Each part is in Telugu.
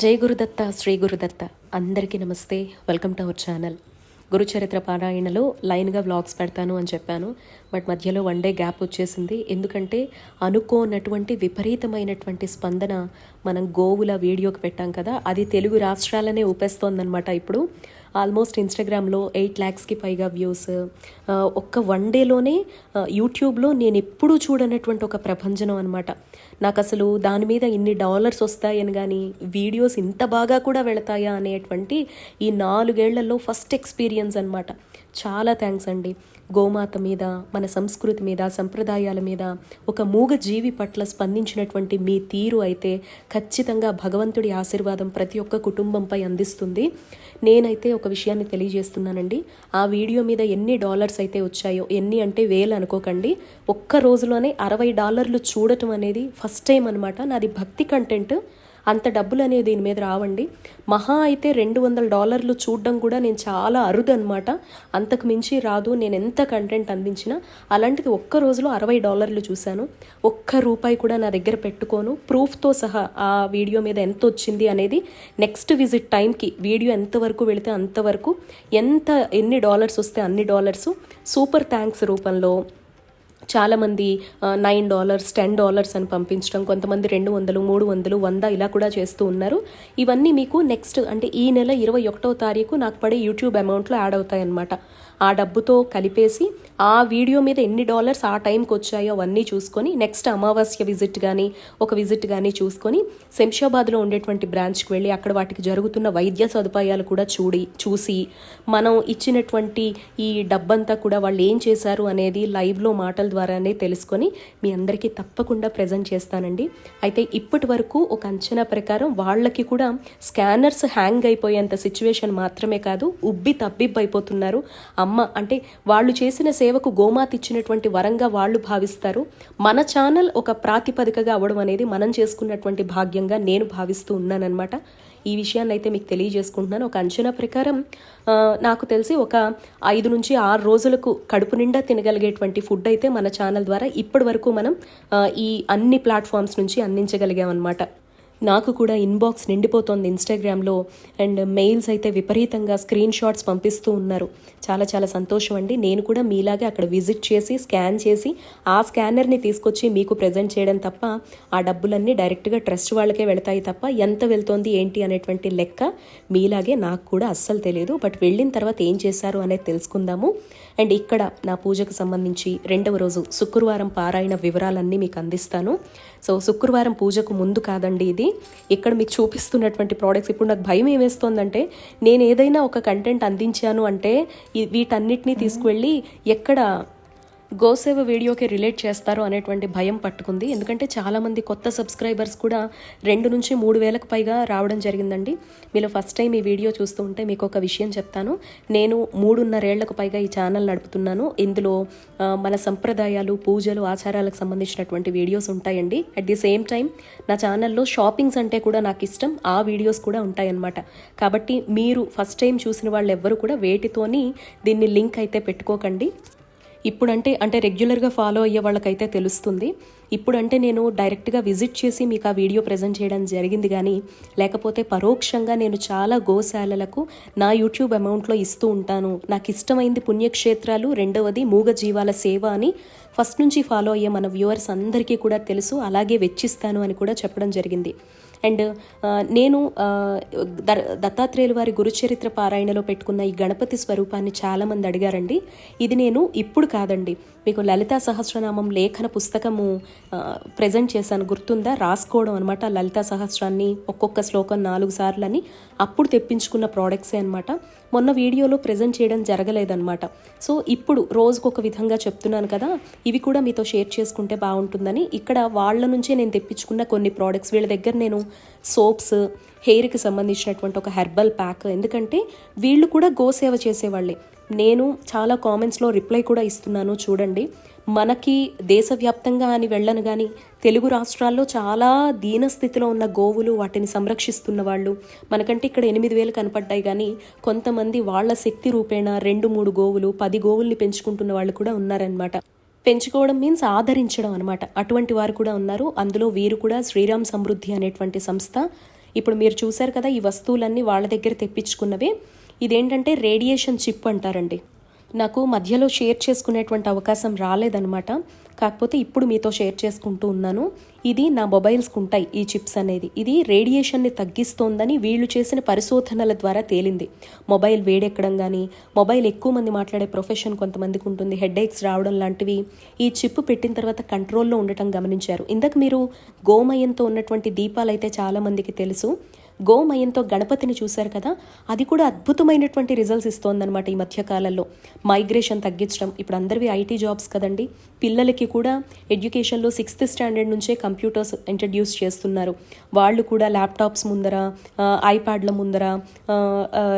జై గురుదత్త శ్రీ గురుదత్త. అందరికీ నమస్తే. Welcome to our channel Gurucharitra పారాయణలో లైన్గా వ్లాగ్స్ పెడతాను అని చెప్పాను. బట్ మధ్యలో వన్ డే గ్యాప్ వచ్చేసింది. ఎందుకంటే అనుకోనటువంటి విపరీతమైనటువంటి స్పందన మనం గోవుల వీడియోకి పెట్టాం కదా అది తెలుగు రాష్ట్రాలనే ఊపేస్తోందనమాట ఇప్పుడు. ఆల్మోస్ట్ ఇన్స్టాగ్రామ్లో ఎయిట్ ల్యాక్స్కి పైగా వ్యూస్. ఒక్క వన్ డేలోనే యూట్యూబ్లో నేను ఎప్పుడూ చూడనటువంటి ఒక ప్రపంచం అనమాట నాకు అసలు దాని మీద ఇన్ని డాలర్స్ వస్తాయని కానీ వీడియోస్ ఇంత బాగా కూడా వెళతాయా అనేటువంటి ఈ నాలుగేళ్ళలో ఫస్ట్ ఎక్స్పీరియన్స్ అనమాట చాలా థ్యాంక్స్ అండి. గోమాత మీద మన సంస్కృతి మీద సంప్రదాయాల మీద ఒక మూగ జీవి పట్ల స్పందించినటువంటి మీ తీరు అయితే ఖచ్చితంగా భగవంతుడి ఆశీర్వాదం ప్రతి ఒక్క కుటుంబంపై అందిస్తుంది. నేనైతే ఒక విషయాన్ని తెలియజేస్తున్నానండి. ఆ వీడియో మీద ఎన్ని డాలర్స్ అయితే వచ్చాయో ఎన్ని అంటే వేలు అనుకోకండి. ఒక్క రోజులోనే అరవై డాలర్లు చూడటం అనేది ఫస్ట్ టైం అనమాట నాది భక్తి కంటెంట్ అంత డబ్బులు అనేది దీని మీద రావండి. మహా అయితే రెండు వందల డాలర్లు చూడడం కూడా నేను చాలా అరుదు అనమాట అంతకు మించి రాదు నేను ఎంత కంటెంట్ అందించినా. అలాంటిది ఒక్క రోజులో అరవై డాలర్లు చూశాను. ఒక్క రూపాయి కూడా నా దగ్గర పెట్టుకోను. ప్రూఫ్తో సహా ఆ వీడియో మీద ఎంత వచ్చింది అనేది నెక్స్ట్ విజిట్ టైంకి వీడియో ఎంతవరకు వెళితే అంతవరకు ఎంత ఎన్ని డాలర్స్ వస్తే అన్ని డాలర్స్. సూపర్ థ్యాంక్స్ రూపంలో. చాలామంది నైన్ డాలర్స్ టెన్ డాలర్స్ అని పంపించడం కొంతమంది రెండు వందలు మూడు వందలు వంద ఇలా కూడా చేస్తూ ఉన్నారు. ఇవన్నీ మీకు నెక్స్ట్ అంటే ఈ నెల ఇరవై ఒకటో తారీఖు నాకు పడే యూట్యూబ్ అమౌంట్లో యాడ్ అవుతాయన్నమాట. ఆ డబ్బుతో కలిపేసి ఆ వీడియో మీద ఎన్ని డాలర్స్ ఆ టైంకి వచ్చాయో అవన్నీ చూసుకొని నెక్స్ట్ అమావాస్య విజిట్ కానీ ఒక విజిట్ కానీ చూసుకొని శంషాబాద్లో ఉండేటువంటి బ్రాంచ్కి వెళ్ళి అక్కడ వాటికి జరుగుతున్న వైద్య సదుపాయాలు కూడా చూడి చూసి మనం ఇచ్చినటువంటి ఈ డబ్బంతా కూడా వాళ్ళు ఏం చేశారు అనేది లైవ్లో మాటల ద్వారానే తెలుసుకొని మీ అందరికీ తప్పకుండా ప్రజెంట్ చేస్తానండి. అయితే ఇప్పటి వరకు ఒక అంచనా ప్రకారం వాళ్ళకి కూడా స్కానర్స్ హ్యాంగ్ అయిపోయేంత సిచ్యువేషన్ మాత్రమే కాదు ఉబ్బి తబ్బిబ్బైపోతున్నారు. అమ్మ అంటే వాళ్ళు చేసిన సేవకు గోమాత ఇచ్చినటువంటి వరంగా వాళ్ళు భావిస్తారు. మన ఛానల్ ఒక ప్రాతిపదికగా అవ్వడం అనేది మనం చేసుకున్నటువంటి భాగ్యంగా నేను భావిస్తూ ఉన్నానన్నమాట. ఈ విషయాన్ని అయితే మీకు తెలియజేసుకుంటున్నాను. ఒక అంచనా ప్రకారం నాకు తెలిసి ఒక ఐదు నుంచి ఆరు రోజులకు కడుపు నిండా తినగలిగేటువంటి ఫుడ్ అయితే మన ఛానల్ ద్వారా ఇప్పటి వరకు మనం ఈ అన్ని ప్లాట్ఫామ్స్ నుంచి అందించగలిగామన్నమాట. నాకు కూడా ఇన్బాక్స్ నిండిపోతోంది ఇన్స్టాగ్రామ్లో అండ్ మెయిల్స్ అయితే విపరీతంగా స్క్రీన్ షాట్స్ పంపిస్తూ ఉన్నారు. చాలా చాలా సంతోషం అండి. నేను కూడా మీలాగే అక్కడ విజిట్ చేసి స్కాన్ చేసి ఆ స్కానర్ని తీసుకొచ్చి మీకు ప్రజెంట్ చేయడం తప్ప ఆ డబ్బులన్నీ డైరెక్ట్గా ట్రస్ట్ వాళ్ళకే వెళతాయి తప్ప ఎంత వెళ్తోంది ఏంటి అనేటువంటి లెక్క మీలాగే నాకు కూడా అస్సలు తెలియదు. బట్ వెళ్ళిన తర్వాత ఏం చేశారు అనేది తెలుసుకుందాము. అండ్ ఇక్కడ నా పూజకు సంబంధించి రెండవ రోజు శుక్రవారం పారాయణ వివరాలన్నీ మీకు అందిస్తాను. సో శుక్రవారం పూజకు ముందు కాదండి ఇది. ఇక్కడ మీకు చూపిస్తున్నటువంటి ప్రోడక్ట్స్ ఇప్పుడు నాకు భయం ఏమేస్తోందంటే నేను ఏదైనా ఒక కంటెంట్ అందించాను అంటే వీటన్నిటినీ తీసుకువెళ్ళి ఎక్కడ గోసేవ వీడియోకి రిలేట్ చేస్తారు అనేటువంటి భయం పట్టుకుంది. ఎందుకంటే చాలామంది కొత్త సబ్స్క్రైబర్స్ కూడా రెండు నుంచి మూడు వేలకు పైగా రావడం జరిగిందండి. మీలో ఫస్ట్ టైం ఈ వీడియో చూస్తూ ఉంటే మీకు ఒక విషయం చెప్తాను. నేను మూడున్నరేళ్ళకు పైగా ఈ ఛానల్ నడుపుతున్నాను. ఇందులో మన సంప్రదాయాలు పూజలు ఆచారాలకు సంబంధించినటువంటి వీడియోస్ ఉంటాయండి. అట్ ది సేమ్ టైం నా ఛానల్లో షాపింగ్స్ అంటే కూడా నాకు ఇష్టం. ఆ వీడియోస్ కూడా ఉంటాయన్నమాట. కాబట్టి మీరు ఫస్ట్ టైం చూసిన వాళ్ళు ఎవ్వరు కూడా వేటితోని దీన్ని లింక్ అయితే పెట్టుకోకండి. ఇప్పుడంటే అంటే రెగ్యులర్గా ఫాలో అయ్యే వాళ్ళకైతే తెలుస్తుంది. ఇప్పుడంటే నేను డైరెక్ట్గా విజిట్ చేసి మీకు ఆ వీడియో ప్రజెంట్ చేయడం జరిగింది కానీ లేకపోతే పరోక్షంగా నేను చాలా గోశాలలకు నా యూట్యూబ్ అమౌంట్లో ఇస్తూ ఉంటాను. నాకు ఇష్టమైంది పుణ్యక్షేత్రాలు రెండవది మూగ జీవాల సేవ అని ఫస్ట్ నుంచి ఫాలో అయ్యే మన వ్యూవర్స్ అందరికీ కూడా తెలుసు. అలాగే వెచ్చిస్తాను అని కూడా చెప్పడం జరిగింది. అండ్ నేను దత్తాత్రేయుల వారి గురుచరిత్ర పారాయణలో పెట్టుకున్న ఈ గణపతి స్వరూపాన్ని చాలామంది అడిగారండి. ఇది నేను ఇప్పుడు కాదండి. మీకు లలితా సహస్రనామం లేఖన పుస్తకము ప్రజెంట్ చేశాను. గుర్తుందా? రాసుకోవడం అనమాట లలితా సహస్రాన్ని ఒక్కొక్క శ్లోకం నాలుగు సార్లని అప్పుడు తెప్పించుకున్న ప్రోడక్ట్సే అనమాట మొన్న వీడియోలో ప్రజెంట్ చేయడం జరగలేదన్నమాట. సో ఇప్పుడు రోజుకు ఒక విధంగా చెప్తున్నాను కదా ఇవి కూడా మీతో షేర్ చేసుకుంటే బాగుంటుందని. ఇక్కడ వాళ్ళ నుంచే నేను తెప్పించుకున్న కొన్ని ప్రోడక్ట్స్ వీళ్ళ దగ్గర నేను సోప్స్ హెయిర్కి సంబంధించినటువంటి ఒక హెర్బల్ ప్యాక్ ఎందుకంటే వీళ్ళు కూడా గోసేవ చేసేవాళ్ళే. నేను చాలా కామెంట్స్లో రిప్లై కూడా ఇస్తున్నాను చూడండి. మనకి దేశవ్యాప్తంగా అని వెళ్ళను కానీ తెలుగు రాష్ట్రాల్లో చాలా దీన స్థితిలో ఉన్న గోవులు వాటిని సంరక్షిస్తున్న వాళ్ళు. మనకంటే ఇక్కడ ఎనిమిది వేలు కనపడ్డాయి కానీ కొంతమంది వాళ్ళ శక్తి రూపేణ రెండు మూడు గోవులు పది గోవుల్ని పెంచుకుంటున్న వాళ్ళు కూడా ఉన్నారనమాట పెంచుకోవడం మీన్స్ ఆదరించడం అనమాట అటువంటి వారు కూడా ఉన్నారు. అందులో వీరు కూడా శ్రీరామ్ సమృద్ధి అనేటువంటి సంస్థ. ఇప్పుడు మీరు చూశారు కదా ఈ వస్తువులన్నీ వాళ్ళ దగ్గర తెప్పించుకున్నవే. ఇదేంటంటే రేడియేషన్ చిప్ అంటారండి. నాకు మధ్యలో షేర్ చేసుకునేటువంటి అవకాశం రాలేదనమాట కాకపోతే ఇప్పుడు మీతో షేర్ చేసుకుంటూ ఉన్నాను. ఇది నా మొబైల్స్కి ఉంటాయి ఈ చిప్స్ అనేది. ఇది రేడియేషన్ని తగ్గిస్తోందని వీళ్ళు చేసిన పరిశోధనల ద్వారా తేలింది. మొబైల్ వేడెక్కడం కానీ మొబైల్ ఎక్కువ మంది మాట్లాడే ప్రొఫెషన్ కొంతమందికి ఉంటుంది. హెడ్ రావడం లాంటివి. ఈ చిప్ పెట్టిన తర్వాత కంట్రోల్లో ఉండటం గమనించారు. ఇందాక మీరు గోమయంతో ఉన్నటువంటి దీపాలు అయితే చాలామందికి తెలుసు. గోమయంతో గణపతిని చూశారు కదా? అది కూడా అద్భుతమైనటువంటి రిజల్ట్స్ ఇస్తోందనమాట ఈ మధ్యకాలంలో. మైగ్రేషన్ తగ్గించడం. ఇప్పుడు అందరివి ఐటీ జాబ్స్ కదండి. పిల్లలకి కూడా ఎడ్యుకేషన్లో సిక్స్త్ స్టాండర్డ్ నుంచే కంప్యూటర్స్ ఇంట్రడ్యూస్ చేస్తున్నారు. వాళ్ళు కూడా ల్యాప్టాప్స్ ముందర ఐప్యాడ్ల ముందర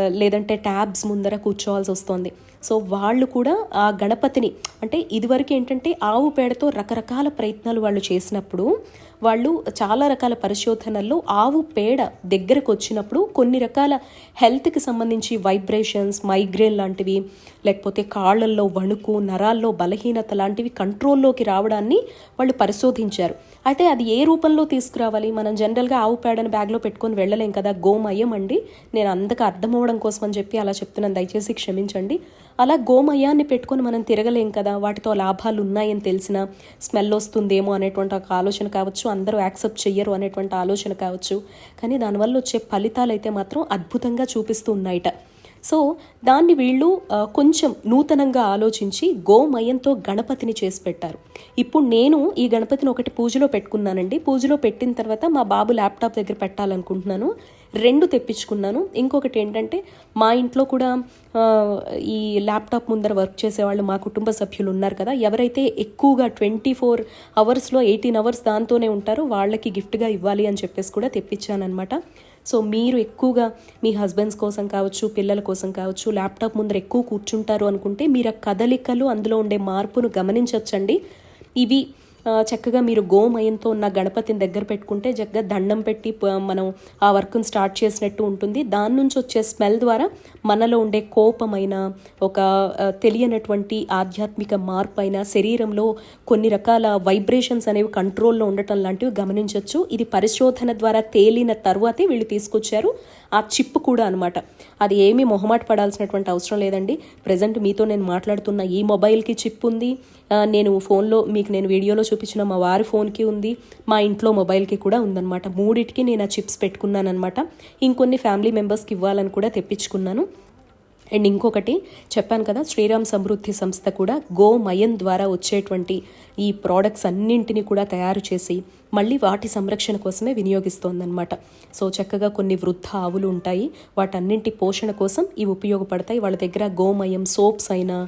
లేదంటే ట్యాబ్స్ ముందర కూర్చోవాల్సి వస్తుంది. సో వాళ్ళు కూడా ఆ గణపతిని అంటే ఇదివరకు ఏంటంటే ఆవు పేడతో రకరకాల ప్రయత్నాలు వాళ్ళు చేసినప్పుడు వాళ్ళు చాలా రకాల పరిశోధనల్లో ఆవు పేడ దగ్గరకు వచ్చినప్పుడు కొన్ని రకాల హెల్త్కి సంబంధించి వైబ్రేషన్స్ మైగ్రేన్ లాంటివి లేకపోతే కాళ్ళల్లో వణుకు నరాల్లో బలహీనత లాంటివి కంట్రోల్లోకి రావడాన్ని వాళ్ళు పరిశోధించారు. అయితే అది ఏ రూపంలో తీసుకురావాలి? మనం జనరల్గా ఆవు పేడని బ్యాగ్లో పెట్టుకొని వెళ్ళలేం కదా గోమయం అండి. నేను అంతగా అర్థమవడం కోసం అని చెప్పి అలా చెప్తున్నాను దయచేసి క్షమించండి. అలా గోమయాన్ని పెట్టుకొని మనం తిరగలేం కదా వాటితో లాభాలు ఉన్నాయని తెలిసిన స్మెల్ వస్తుందేమో అనేటువంటి ఒక ఆలోచన కావచ్చు. అందరూ యాక్సెప్ట్ చెయ్యరు అనేటువంటి ఆలోచన కావచ్చు. కానీ దానివల్ల వచ్చే ఫలితాలు అయితే మాత్రం అద్భుతంగా చూపిస్తూ ఉన్నాయట. సో దాన్ని వీళ్ళు కొంచెం నూతనంగా ఆలోచించి గోమయంతో గణపతిని చేసి పెట్టారు. ఇప్పుడు నేను ఈ గణపతిని ఒకటి పూజలో పెట్టుకున్నానండి. పూజలో పెట్టిన తర్వాత మా బాబు ల్యాప్టాప్ దగ్గర పెట్టాలనుకుంటున్నాను. రెండు తెప్పించుకున్నాను. ఇంకొకటి ఏంటంటే మా ఇంట్లో కూడా ఈ ల్యాప్టాప్ ముందర వర్క్ చేసేవాళ్ళు మా కుటుంబ సభ్యులు ఉన్నారు కదా. ఎవరైతే ఎక్కువగా ట్వంటీ ఫోర్ అవర్స్లో ఎయిటీన్ అవర్స్ దాంతోనే ఉంటారో వాళ్ళకి గిఫ్ట్గా ఇవ్వాలి అని చెప్పేసి కూడా తెప్పించానమాట సో మీరు ఎక్కువగా మీ హస్బెండ్స్ కోసం కావచ్చు పిల్లల కోసం కావచ్చు ల్యాప్టాప్ ముందర ఎక్కువ కూర్చుంటారు అనుకుంటే మీరు ఆ కదలికలు అందులో ఉండే మార్పును గమనించవచ్చండి ఇవి చక్కగా మీరు గోమయంతో ఉన్న గణపతిని దగ్గర పెట్టుకుంటే చక్కగా దండం పెట్టి మనం ఆ వర్క్ని స్టార్ట్ చేసినట్టు ఉంటుంది. దాని నుంచి వచ్చే స్మెల్ ద్వారా మనలో ఉండే కోపమైన ఒక తెలియనటువంటి ఆధ్యాత్మిక మార్పు అయినా శరీరంలో కొన్ని రకాల వైబ్రేషన్స్ అనేవి కంట్రోల్లో ఉండటం లాంటివి గమనించవచ్చు ఇది పరిశోధన ద్వారా తేలిన తర్వాతే వీళ్ళు తీసుకొచ్చారు. ఆ చిప్ కూడా అనమాట అది ఏమీ మొహమాట పడాల్సినటువంటి అవసరం లేదండి. ప్రజెంట్ మీతో నేను మాట్లాడుతున్న ఈ మొబైల్కి చిప్ ఉంది. నేను ఫోన్లో మీకు నేను వీడియోలో చూపించిన మా వారి ఫోన్కి ఉంది. మా ఇంట్లో మొబైల్కి కూడా ఉందన్నమాట. మూడిటికి నేను ఆ చిప్స్ పెట్టుకున్నానమాట ఇంకొన్ని ఫ్యామిలీ మెంబర్స్కి ఇవ్వాలని కూడా తెప్పించుకున్నాను. అండ్ ఇంకొకటి చెప్పాను కదా శ్రీరామ్ సమృద్ధి సంస్థ కూడా గోమయం ద్వారా వచ్చేటువంటి ఈ ప్రోడక్ట్స్ అన్నింటినీ కూడా తయారు చేసి మళ్ళీ వాటి సంరక్షణ కోసమే వినియోగిస్తోందనమాట సో చక్కగా కొన్ని వృద్ధ ఆవులు ఉంటాయి వాటన్నింటి పోషణ కోసం ఇవి ఉపయోగపడతాయి. వాళ్ళ దగ్గర గోమయం సోప్స్ అయినా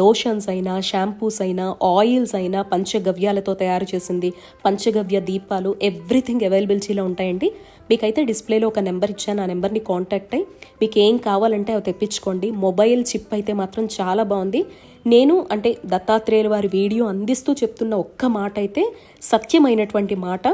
లోషన్స్ అయినా షాంపూస్ అయినా ఆయిల్స్ అయినా పంచగవ్యాలతో తయారు చేసింది. పంచగవ్య దీపాలు ఎవ్రీథింగ్ అవైలబిలిటీలో ఉంటాయండి. మీకైతే డిస్ప్లేలో ఒక నెంబర్ ఇచ్చాను. ఆ నెంబర్ని కాంటాక్ట్ అయ్యి మీకు ఏం కావాలంటే అవి తెప్పించుకోండి. మొబైల్ చిప్ అయితే మాత్రం చాలా బాగుంది. నేను అంటే దత్తాత్రేయుల వారి వీడియో అందిస్తూ చెప్తున్న ఒక్క మాట అయితే సత్యమైనటువంటి మాట.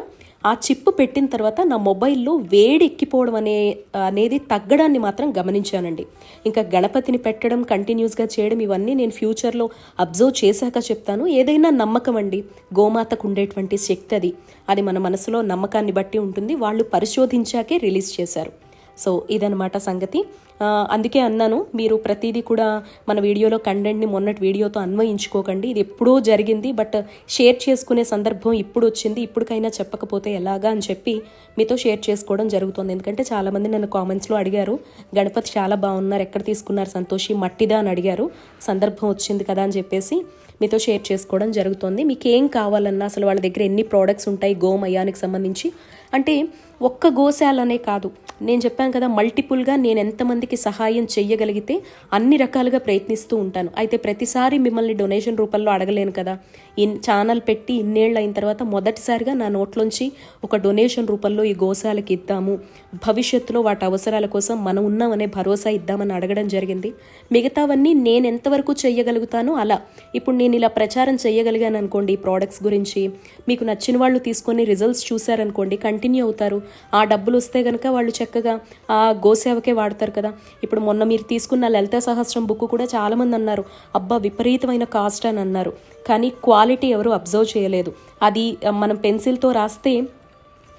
ఆ చిప్ పెట్టిన తర్వాత నా మొబైల్లో వేడి ఎక్కిపోవడం అనే అనేది తగ్గడాన్ని మాత్రం గమనించానండి. ఇంకా గణపతిని పెట్టడం కంటిన్యూస్గా చేయడం ఇవన్నీ నేను ఫ్యూచర్లో అబ్జర్వ్ చేశాక చెప్తాను. ఏదైనా నమ్మకం అండి. గోమాతకు ఉండేటువంటి శక్తి అది. అది మన మనసులో నమ్మకాన్ని బట్టి ఉంటుంది. వాళ్ళు పరిశోధించాకే రిలీజ్ చేశారు. సో ఇదనమాట సంగతి. అందుకే అన్నాను మీరు ప్రతిదీ కూడా మన వీడియోలో కంటెంట్ని మొన్నటి వీడియోతో అన్వయించుకోకండి. ఇది ఎప్పుడో జరిగింది బట్ షేర్ చేసుకునే సందర్భం ఇప్పుడు వచ్చింది ఇప్పటికైనా చెప్పకపోతే ఎలాగా అని చెప్పి మీతో షేర్ చేసుకోవడం జరుగుతుంది. ఎందుకంటే చాలామంది నన్ను కామెంట్స్లో అడిగారు గణపతి చాలా బాగున్నారు ఎక్కడ తీసుకున్నారు సంతోషి? మట్టిదా? అని అడిగారు. సందర్భం వచ్చింది కదా అని చెప్పేసి మీతో షేర్ చేసుకోవడం జరుగుతుంది. మీకు ఏం కావాలన్నా అసలు వాళ్ళ దగ్గర ఎన్ని ప్రోడక్ట్స్ ఉంటాయి గోమయానికి సంబంధించి? అంటే ఒక్క గోశాలనే కాదు. నేను చెప్పాను కదా మల్టిపుల్గా నేను ఎంతమందికి సహాయం చేయగలిగితే అన్ని రకాలుగా ప్రయత్నిస్తూ ఉంటాను. అయితే ప్రతిసారి మిమ్మల్ని డొనేషన్ రూపంలో అడగలేను కదా. ఇన్ ఛానల్ పెట్టి ఇన్నేళ్ళు అయిన తర్వాత మొదటిసారిగా నా నోట్లోంచి ఒక డొనేషన్ రూపంలో ఈ గోశాలకి ఇద్దాము. భవిష్యత్తులో వాటి అవసరాల కోసం మనం ఉన్నామనే భరోసా ఇద్దామని అడగడం జరిగింది. మిగతావన్నీ నేను ఎంతవరకు చేయగలుగుతానో అలా. ఇప్పుడు నేను ఇలా ప్రచారం చేయగలిగాను అనుకోండి ఈ ప్రోడక్ట్స్ గురించి. మీకు నచ్చిన వాళ్ళు తీసుకొని రిజల్ట్స్ చూశారనుకోండి కంటిన్యూ అవుతారు. ఆ డబ్బులు వస్తే కనుక వాళ్ళు చక్కగా ఆ గోసేవకే వాడతారు కదా. ఇప్పుడు మొన్న మీరు తీసుకున్న లలిత సహస్రం బుక్ కూడా చాలామంది అన్నారు. అబ్బా విపరీతమైన కాస్ట్ అని అన్నారు. కానీ క్వాలిటీ ఎవరు అబ్జర్వ్ చేయలేదు. అది మనం పెన్సిల్తో రాస్తే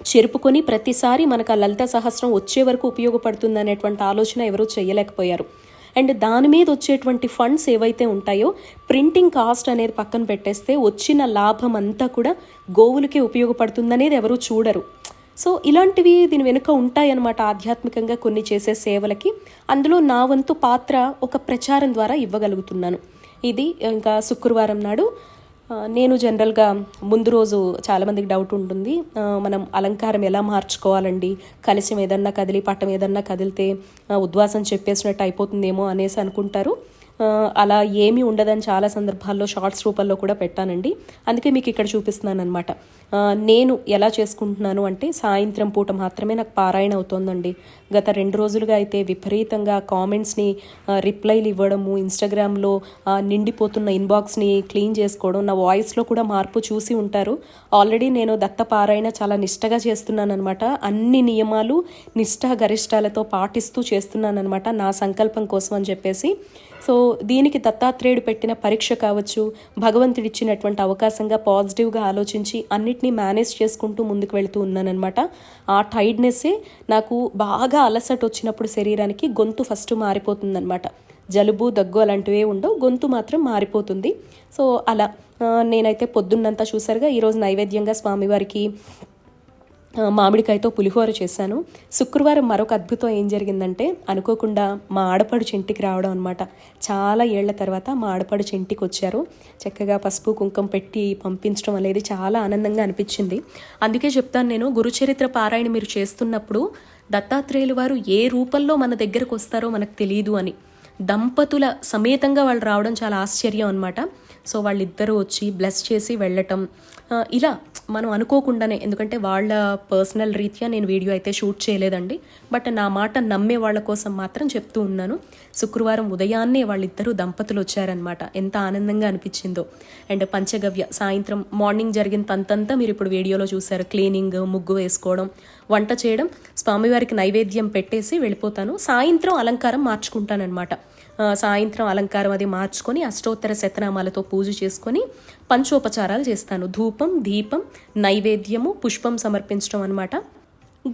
చెరుపుకొని ప్రతిసారి మనకు ఆ లలిత సహస్రం వచ్చే వరకు ఉపయోగపడుతుంది అనేటువంటి ఆలోచన ఎవరూ చేయలేకపోయారు. అండ్ దాని మీద వచ్చేటువంటి ఫండ్స్ ఏవైతే ఉంటాయో ప్రింటింగ్ కాస్ట్ అనేది పక్కన పెట్టేస్తే వచ్చిన లాభం అంతా కూడా గోవులకే ఉపయోగపడుతుందనేది ఎవరూ చూడరు. సో ఇలాంటివి దీని వెనుక ఉంటాయన్నమాట ఆధ్యాత్మికంగా కొన్ని చేసే సేవలకి. అందులో నా వంతు పాత్ర ఒక ప్రచారం ద్వారా ఇవ్వగలుగుతున్నాను. ఇది ఇంకా శుక్రవారం నాడు నేను జనరల్గా ముందు రోజు చాలామందికి డౌట్ ఉంటుంది. మనం అలంకారం ఎలా మార్చుకోవాలండి? కలిసి ఏదన్నా కదిలి పట్టం ఏదన్నా కదిలితే ఉద్వాసం చెప్పేసినట్టు అయిపోతుందేమో అనేసి అనుకుంటారు. అలా ఏమీ ఉండదని చాలా సందర్భాల్లో షార్ట్స్ రూపంలో కూడా పెట్టానండి. అందుకే మీకు ఇక్కడ చూపిస్తున్నాను అనమాట నేను ఎలా చేసుకుంటున్నాను అంటే సాయంత్రం పూట మాత్రమే నాకు పారాయణ అవుతోందండి. గత రెండు రోజులుగా అయితే విపరీతంగా కామెంట్స్ని రిప్లైలు ఇవ్వడము ఇన్స్టాగ్రామ్లో నిండిపోతున్న ఇన్బాక్స్ని క్లీన్ చేసుకోవడం నా వాయిస్లో కూడా మార్పు చూసి ఉంటారు. ఆల్రెడీ నేను దత్త పారాయణ చాలా నిష్టగా చేస్తున్నానమాట అన్ని నియమాలు నిష్ఠా గరిష్టాలతో పాటిస్తూ చేస్తున్నానమాట నా సంకల్పం కోసం అని చెప్పేసి. సో దీనికి దత్తాత్రేయుడు పెట్టిన పరీక్ష కావచ్చు భగవంతుడిచ్చినటువంటి అవకాశంగా పాజిటివ్గా ఆలోచించి అన్నిటినీ మేనేజ్ చేసుకుంటూ ముందుకు వెళ్తూ ఉన్నానమాట ఆ టైడ్నెస్సే నాకు బాగా అలసట వచ్చినప్పుడు శరీరానికి గొంతు ఫస్ట్ మారిపోతుందన్నమాట. జలుబు దగ్గు అలాంటివే ఉండవు గొంతు మాత్రం మారిపోతుంది. సో అలా నేనైతే పొద్దున్నంతా చూసారుగా ఈరోజు నైవేద్యంగా స్వామివారికి మామిడికాయతో పులిహోర చేశాను. శుక్రవారం మరొక అద్భుతం ఏం జరిగిందంటే అనుకోకుండా మా ఆడపడు చెంటికి రావడం అనమాట చాలా ఏళ్ళ తర్వాత మా ఆడపడు చెంటికి వచ్చారు. చక్కగా పసుపు కుంకం పెట్టి పంపించడం అనేది చాలా ఆనందంగా అనిపించింది. అందుకే చెప్తాను నేను గురుచరిత్ర పారాయణ మీరు చేస్తున్నప్పుడు దత్తాత్రేయులు వారు ఏ రూపంలో మన దగ్గరకు వస్తారో మనకు తెలియదు అని. దంపతుల సమేతంగా వాళ్ళు రావడం చాలా ఆశ్చర్యం అనమాట సో వాళ్ళిద్దరూ వచ్చి బ్లెస్ చేసి వెళ్ళటం ఇలా మనం అనుకోకుండానే ఎందుకంటే వాళ్ళ పర్సనల్ రీత్యా నేను వీడియో అయితే షూట్ చేయలేదండి. బట్ నా మాట నమ్మే వాళ్ళ కోసం మాత్రం చెప్తూ ఉన్నాను. శుక్రవారం ఉదయాన్నే వాళ్ళిద్దరూ దంపతులు వచ్చారనమాట ఎంత ఆనందంగా అనిపించిందో. అండ్ పంచగవ్య సాయంత్రం మార్నింగ్ జరిగిన తంతంతా మీరు ఇప్పుడు వీడియోలో చూసారు క్లీనింగ్ ముగ్గు వేసుకోవడం వంట చేయడం స్వామివారికి నైవేద్యం పెట్టేసి వెళ్ళిపోతాను. సాయంత్రం అలంకారం మార్చుకుంటానన్నమాట. సాయంత్రం అలంకారం అది మార్చుకొని అష్టోత్తర శతనామాలతో పూజ చేసుకొని పంచోపచారాలు చేస్తాను. ధూపం దీపం నైవేద్యము పుష్పం సమర్పించడం అనమాట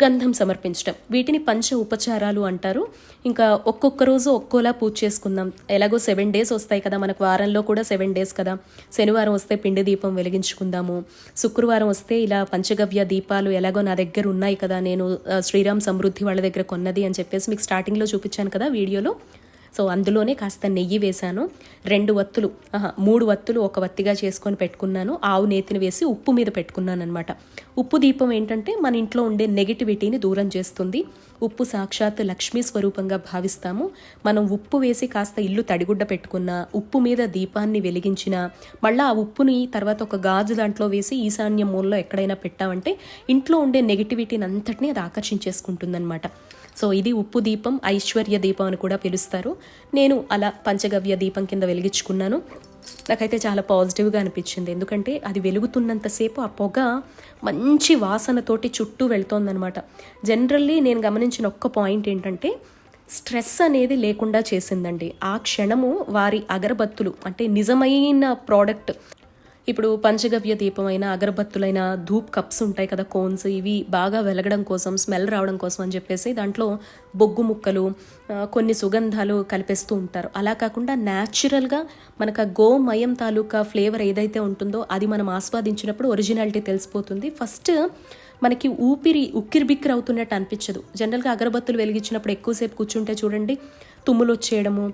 గంధం సమర్పించడం వీటిని పంచ ఉపచారాలు అంటారు. ఇంకా ఒక్కొక్క రోజు ఒక్కోలా పూజ చేసుకుందాం. ఎలాగో సెవెన్ డేస్ వస్తాయి కదా మనకు వారంలో కూడా సెవెన్ డేస్ కదా. శనివారం వస్తే పిండి దీపం వెలిగించుకుందాము. శుక్రవారం వస్తే ఇలా పంచగవ్య దీపాలు ఎలాగో నా దగ్గర ఉన్నాయి కదా నేను శ్రీరామ్ సమృద్ధి వాళ్ళ దగ్గర కొన్నది అని చెప్పేసి మీకు స్టార్టింగ్లో చూపించాను కదా వీడియోలో. సో అందులోనే కాస్త నెయ్యి వేశాను. రెండు వత్తులు మూడు వత్తులు ఒక వత్తిగా చేసుకొని పెట్టుకున్నాను. ఆవు నేతిని వేసి ఉప్పు మీద పెట్టుకున్నాను అనమాట ఉప్పు దీపం ఏంటంటే మన ఇంట్లో ఉండే నెగిటివిటీని దూరం చేస్తుంది. ఉప్పు సాక్షాత్ లక్ష్మీ స్వరూపంగా భావిస్తాము. మనం ఉప్పు వేసి కాస్త ఇల్లు తడిగుడ్డ పెట్టుకున్న ఉప్పు మీద దీపాన్ని వెలిగించిన మళ్ళీ ఆ ఉప్పుని తర్వాత ఒక గాజు దాంట్లో వేసి ఈశాన్య మూలలో ఎక్కడైనా పెట్టామంటే ఇంట్లో ఉండే నెగిటివిటీని అంతటినీ అది ఆకర్షించేసుకుంటుందన్నమాట. సో ఇది ఉప్పు దీపం ఐశ్వర్య దీపం అని కూడా పిలుస్తారు. నేను అలా పంచగవ్య దీపం కింద వెలిగించుకున్నాను. నాకైతే చాలా పాజిటివ్గా అనిపించింది. ఎందుకంటే అది వెలుగుతున్నంతసేపు ఆ పొగ మంచి వాసనతోటి చుట్టూ వెళ్తోందనమాట జనరల్లీ నేను గమనించిన ఒక్క పాయింట్ ఏంటంటే స్ట్రెస్ అనేది లేకుండా చేసిందండి. ఆ క్షణము వారి అగరబత్తులు అంటే నిజమైన ప్రోడక్ట్ ఇప్పుడు పంచగవ్య దీపమైన అగరబత్తులైన ధూప్ కప్స్ ఉంటాయి కదా కోన్స్. ఇవి బాగా వెలగడం కోసం స్మెల్ రావడం కోసం అని చెప్పేసి దాంట్లో బొగ్గు ముక్కలు కొన్ని సుగంధాలు కలిపేస్తూ ఉంటారు. అలా కాకుండా న్యాచురల్గా మనకు ఆ గోమయం తాలూకా ఫ్లేవర్ ఏదైతే ఉంటుందో అది మనం ఆస్వాదించినప్పుడు ఒరిజినాలిటీ తెలిసిపోతుంది. ఫస్ట్ మనకి ఊపిరి ఉక్కిరి బిక్కిరి అవుతున్నట్టు అనిపించదు. జనరల్గా అగరబత్తులు వెలిగించినప్పుడు ఎక్కువసేపు కూర్చుంటే చూడండి తుమ్ములు వచ్చేయడము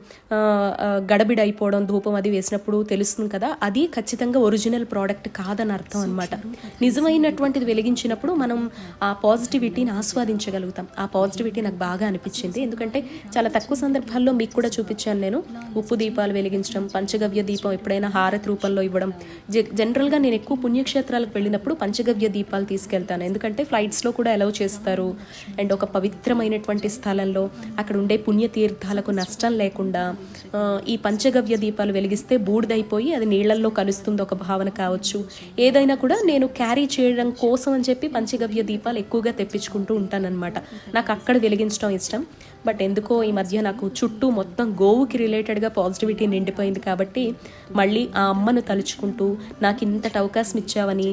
గడబిడ అయిపోవడం ధూపం అది వేసినప్పుడు తెలుస్తుంది కదా అది ఖచ్చితంగా ఒరిజినల్ ప్రోడక్ట్ కాదని అర్థం అనమాట నిజమైనటువంటిది వెలిగించినప్పుడు మనం ఆ పాజిటివిటీని ఆస్వాదించగలుగుతాం. ఆ పాజిటివిటీ నాకు బాగా అనిపించింది. ఎందుకంటే చాలా తక్కువ సందర్భాల్లో మీకు కూడా చూపించాను నేను. ఉప్పు దీపాలు వెలిగించడం పంచగవ్య దీపం ఎప్పుడైనా హారతి రూపంలో ఇవ్వడం. జ- జనరల్గా నేను ఎక్కువ పుణ్యక్షేత్రాలకు వెళ్ళినప్పుడు పంచగవ్య దీపాలు తీసుకెళ్తాను. ఎందుకంటే ఫ్లైట్స్లో కూడా అలౌ చేస్తారు. అండ్ ఒక పవిత్రమైనటువంటి స్థలంలో అక్కడ ఉండే పుణ్యతీర్థాల వాళ్ళకు నష్టం లేకుండా ఈ పంచగవ్య దీపాలు వెలిగిస్తే బూడిదైపోయి అది నీళ్ళల్లో కలుస్తుంది ఒక భావన కావచ్చు. ఏదైనా కూడా నేను క్యారీ చేయడం కోసం అని చెప్పి పంచగవ్య దీపాలు ఎక్కువగా తెప్పించుకుంటూ ఉంటానన్నమాట. నాకు అక్కడ వెలిగించడం ఇష్టం. బట్ ఎందుకో ఈ మధ్య నాకు చుట్టూ మొత్తం గోవుకి రిలేటెడ్గా పాజిటివిటీ నిండిపోయింది కాబట్టి మళ్ళీ ఆ అమ్మను తలుచుకుంటూ నాకు ఇంతటి అవకాశం ఇచ్చావని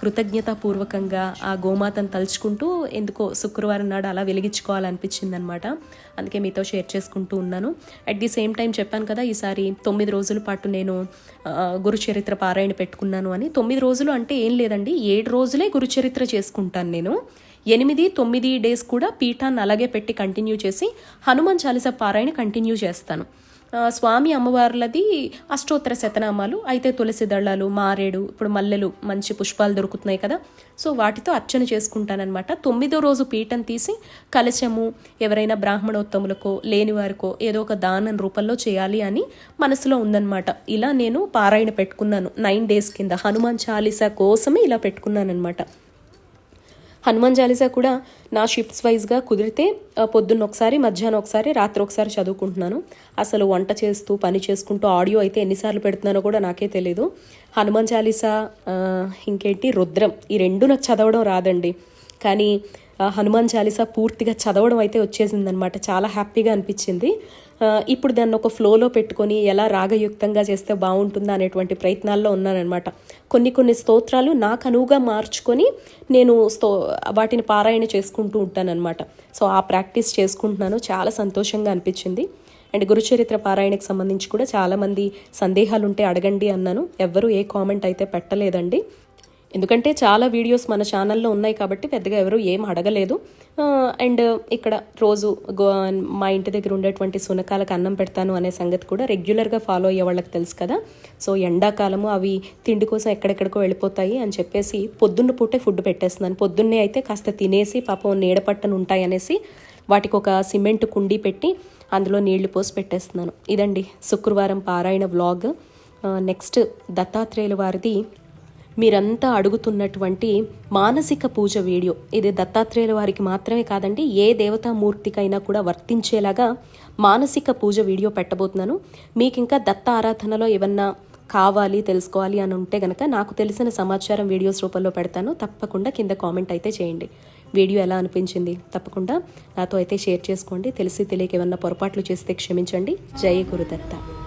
కృతజ్ఞతాపూర్వకంగా ఆ గోమాతను తలుచుకుంటూ ఎందుకో శుక్రవారం నాడు అలా వెలిగించుకోవాలనిపించింది అనమాట అందుకే మీతో షేర్ చేసుకుంటూ ఉన్నాను. అట్ ది సేమ్ టైం చెప్పాను కదా ఈసారి తొమ్మిది రోజుల పాటు నేను గురుచరిత్ర పారాయణ పెట్టుకున్నాను అని. తొమ్మిది రోజులు అంటే ఏం లేదండి ఏడు రోజులే గురుచరిత్ర చేసుకుంటాను నేను. ఎనిమిది తొమ్మిది డేస్ కూడా పీఠాన్ని అలాగే పెట్టి కంటిన్యూ చేసి హనుమాన్ చాలీస పారాయణ కంటిన్యూ చేస్తాను. స్వామి అమ్మవార్లది అష్టోత్తర శతనామాలు అయితే తులసి దళాలు మారేడు ఇప్పుడు మల్లెలు మంచి పుష్పాలు దొరుకుతున్నాయి కదా. సో వాటితో అర్చన చేసుకుంటానన్నమాట. తొమ్మిదో రోజు పీఠం తీసి కలశము ఎవరైనా బ్రాహ్మణోత్తములకో లేని వారికో ఏదో ఒక దానం రూపంలో చేయాలి అని మనసులో ఉందన్నమాట. ఇలా నేను పారాయణ పెట్టుకున్నాను. నైన్ డేస్ కింద హనుమాన్ చాలీసా కోసమే ఇలా పెట్టుకున్నానన్నమాట. హనుమాన్ చాలీసా కూడా నా షిఫ్ట్స్ వైజ్గా కుదిరితే పొద్దున్న ఒకసారి మధ్యాహ్నం ఒకసారి రాత్రి ఒకసారి చదువుకుంటున్నాను. అసలు వంట చేస్తూ పని చేసుకుంటూ ఆడియో అయితే ఎన్నిసార్లు పెడుతున్నానో కూడా నాకే తెలీదు. హనుమాన్ చాలీసా ఇంకేంటి? రుద్రం. ఈ రెండు నాకు చదవడం రాదండి. కానీ హనుమాన్ చాలీసా పూర్తిగా చదవడం అయితే వచ్చేసిందనమాట చాలా హ్యాపీగా అనిపించింది. ఇప్పుడు దాన్ని ఒక ఫ్లోలో పెట్టుకొని ఎలా రాగయుక్తంగా చేస్తే బాగుంటుందా అనేటువంటి ప్రయత్నాల్లో ఉన్నానన్నమాట. కొన్ని కొన్ని స్తోత్రాలు నాకు అనువుగా మార్చుకొని నేను స్తో వాటిని పారాయణ చేసుకుంటూ ఉంటానన్నమాట. సో ఆ ప్రాక్టీస్ చేసుకుంటున్నాను. చాలా సంతోషంగా అనిపించింది. అండ్ గురుచరిత్ర పారాయణకు సంబంధించి కూడా చాలామంది సందేహాలు ఉంటే అడగండి అన్నాను. ఎవ్వరూ ఏ కామెంట్ అయితే పెట్టలేదండి. ఎందుకంటే చాలా వీడియోస్ మన ఛానల్లో ఉన్నాయి కాబట్టి పెద్దగా ఎవరు ఏం అడగలేదు. అండ్ ఇక్కడ రోజు గో మా ఇంటి దగ్గర ఉండేటువంటి సునకాలకు అన్నం పెడతాను అనే సంగతి కూడా రెగ్యులర్గా ఫాలో అయ్యే వాళ్ళకి తెలుసు కదా. సో ఎండాకాలము అవి తిండి కోసం ఎక్కడెక్కడికో వెళ్ళిపోతాయి అని చెప్పేసి పొద్దున్న పూటే ఫుడ్ పెట్టేస్తున్నాను. పొద్దున్నే అయితే కాస్త తినేసి పాపం నీడ పట్టను ఉంటాయి అనేసి వాటికి ఒక సిమెంట్ కుండీ పెట్టి అందులో నీళ్ళు పోసి పెట్టేస్తున్నాను. ఇదండి శుక్రవారం పారాయణ వ్లాగ్. నెక్స్ట్ దత్తాత్రేయుల వారిది మీరంతా అడుగుతున్నటువంటి మానసిక పూజ వీడియో. ఇది దత్తాత్రేయుల వారికి మాత్రమే కాదండి ఏ దేవతామూర్తికైనా కూడా వర్తించేలాగా మానసిక పూజ వీడియో పెట్టబోతున్నాను. మీకు ఇంకా దత్త ఆరాధనలో ఏమన్నా కావాలి తెలుసుకోవాలి అని ఉంటే గనక నాకు తెలిసిన సమాచారం వీడియోస్ రూపంలో పెడతాను. తప్పకుండా కింద కామెంట్ అయితే చేయండి. వీడియో ఎలా అనిపించింది? తప్పకుండా నాతో అయితే షేర్ చేసుకోండి. తెలిసి తెలియక ఏమన్నా పొరపాట్లు చేస్తే క్షమించండి. జయ గురుదత్త.